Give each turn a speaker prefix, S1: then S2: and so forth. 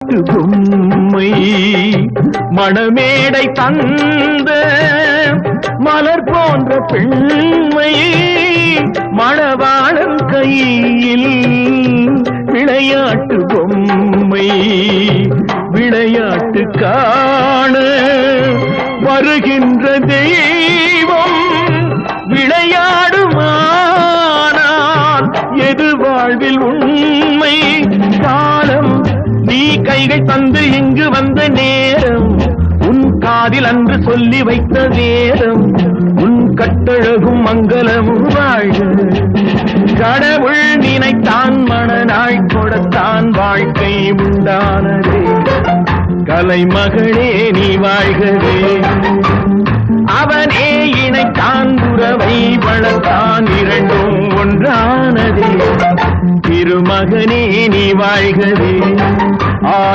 S1: விளையாட்டு பொம்மை மணமேடை தந்த மலர் போன்ற பெண்மை மணவாளன் கையில் விளையாட்டு பொம்மை விளையாட்டு காண வருகின்ற தெய்வம் விளையாடுமானால் எது வாழ்வில் உண்மை நீ தந்து இங்கு வந்த நேரம் உன் காதில் அன்று சொல்லி வைத்த நேரம் உன் கட்டழகும் மங்களமும் வாழ்க. கடவுள் நினைத்தான் மனநாள் கொடுத்தான் வாழ்க்கை உண்டானதே. கலைமகளே நீ வாழ்கவே. அவனே இணைத்தான் உறவை வளர்த்தான் இரண்டும் ஒன்றானதே. திருமகனே நீ வாழ்கவே.